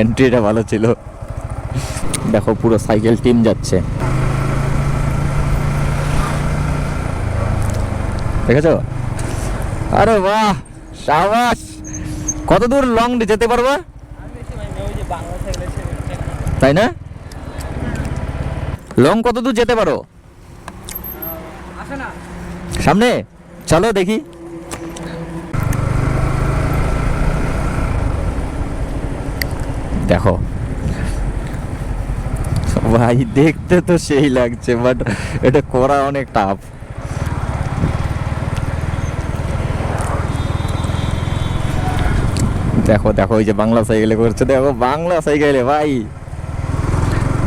এন্ট্রিটা ভালো ছিল। দেখো পুরো সাইকেল টিম যাচ্ছে। দেখেছ? আরে বাহ! সাবাস! কত দূর লং যেতে পারবা? তাই না? লং কত দূর যেতে পারো? সামনে? চলো দেখি। দেখো। ভাই, দেখতে তো সেই লাগছে বাট এটা করা অনেক টাফ দেখো দেখো, ওই যে বাংলা সাইকেলে করছে। দেখো, বাংলা সাইকেলে ভাই।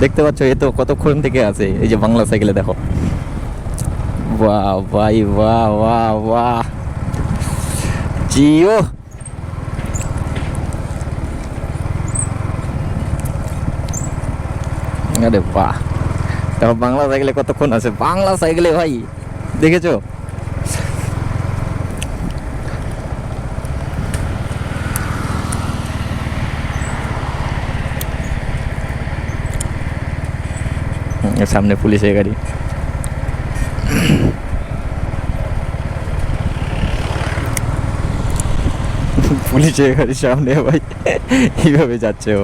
দেখতে পাচ্ছ, এ তো কতক্ষণ থেকে আছে? এই যে বাংলা সাইকেলে দেখো। বাহ, ভাই, বাহ বাহ বাহ। জিও! আরে বাহ। দেখো বাংলা সাইকেলে কতক্ষণ আছে? বাংলা সাইকেলে ভাই, দেখেছ? সামনে পুলিশের গাড়ি। পুলিশের গাড়ির সামনে ভাই, এইভাবে যাচ্ছে ও।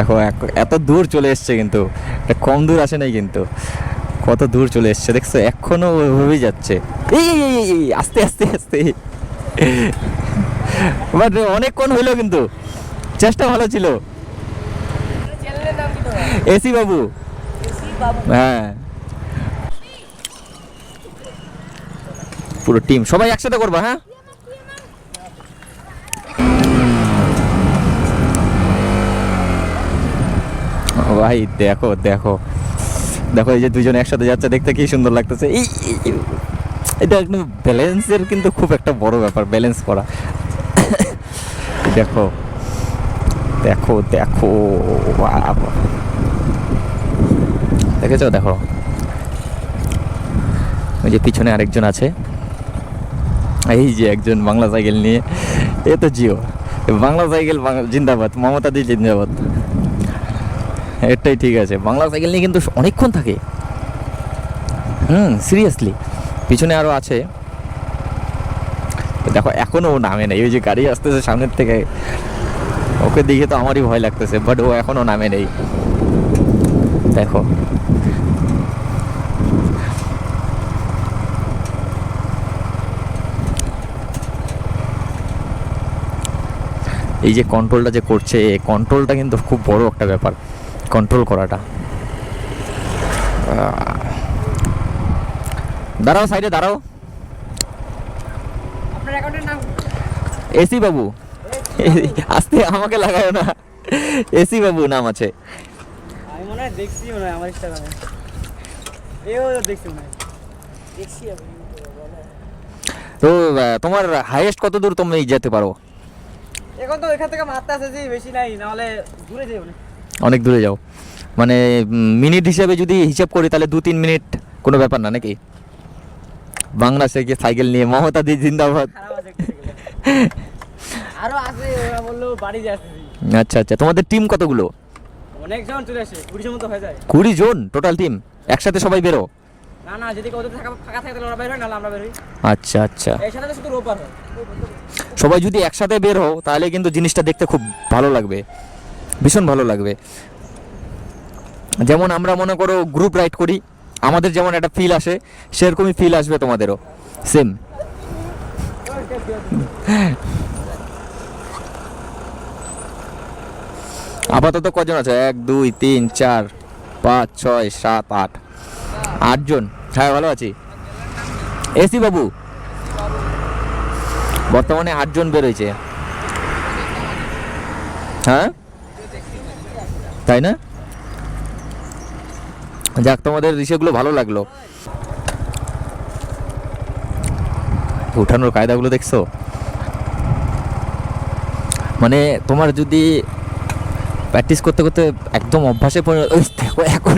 দেখো এত দূর চলে এসছে কিন্তু। কম দূর আসে নাই কিন্তু। কত দূর চলে এসছে দেখছ? এখনও ওইভাবেই যাচ্ছে। এই, আস্তে আস্তে আস্তে। বাট অনেকক্ষণ হইল কিন্তু। চেষ্টা ভালো ছিল। এসি বাবু। হ্যাঁ। পুরো টিম সবাই একসাথে করবা হ্যাঁ? ভাই, দেখো দেখো। দেখো, এই যে দুজন একসাথে যাচ্ছে, দেখতে কি সুন্দর লাগতেছে। এই এটা একদম ব্যালেন্সের কিন্তু খুব একটা বড় ব্যাপার, ব্যালেন্স করা। দেখো দেখো দেখো। দেখেছ? দেখো। ওই যে পিছনে আরেকজন আছে। এই যে একজন বাংলা সাইকেল নিয়ে, এ তো জিও। বাংলা সাইকেল জিন্দাবাদ, মমতা দি জিন্দাবাদ। এটাই ঠিক আছে। বাংলা সাইকেল নিয়ে কিন্তু অনেকক্ষণ থাকে। হুম সিরিয়াসলি পিছনে আরও আছে। দেখো, এখনও ও নামে নেই। ওই যে গাড়ি আসতেছে সামনের থেকে। ওকে দেখে তো আমারই ভয় লাগতেছে বাট ও এখনও নামে নেই। দেখো। এই যে কন্ট্রোলটা যে করছে কন্ট্রোলটা কিন্তু খুব বড় একটা ব্যাপার। কন্ট্রোল করাটা। দাঁড়াও সাইডে দাঁড়াও। এসি বাবু। আস্তে আমাকে লাগায় না। এসি বাবু নাম আছে। আমি মনে হয় দেখছি মনে হয় আমার ইনস্টাগ্রামে এও দেখছি মনে হয়। দেখছি তো তোমার হাইয়েস্ট কত দূর তুমি যেতে পারো? এখন তো এখান থেকে মারতে আসেছি বেশি নাই নাহলে দূরে যাই অনেক দূরে যাও। মানে মিনিট হিসাবে যদি হিসাব করি তাহলে দু তিন মিনিট কোনো ব্যাপার না নাকি? বাংলা থেকে সাইকেল নিয়ে মমতা দি জিন্দাবাদ। খারাপ আছে একটু দেখলে। আরও আছে ওরা বলল বাড়ি যাচ্ছি। আচ্ছা আচ্ছা তোমাদের টিম কতগুলো? অনেকজন চলে আসে কুড়িশো মতো হয়ে যায়। কুড়ি জন টোটাল টিম একসাথে সবাই বেরো? না না যদি ওদের থাকা ফাঁকা থাকে তাহলে ওরা বের হয় নাহলে আমরা বের হই। আচ্ছা আচ্ছা। এর তো শুধু রোববার হয়। সবাই যদি একসাথে বের হও তাহলে কিন্তু জিনিসটা দেখতে খুব ভালো লাগবে। ভীষণ ভালো লাগবে। যেমন আমরা মনে করো গ্রুপ রাইড করি, আমাদের যেমন একটা ফিল আসে, সেরকমই ফিল আসবে তোমাদেরও। সেম আপাতত কজন আছে? এক, দুই, তিন, চার, পাঁচ, ছয়, সাত, আট। আটজন। হ্যাঁ ভালো আছি। এসি বাবু। বর্তমানে আটজন বেরোয়েছে হ্যাঁ? তাই না? যাক, তোমাদের রিসেগুলো ভালো লাগল। উঠানোর কায়দাগুলো দেখছ? মানে তোমার যদি প্র্যাকটিস করতে করতে একদম অভ্যাসে পরিণত এখন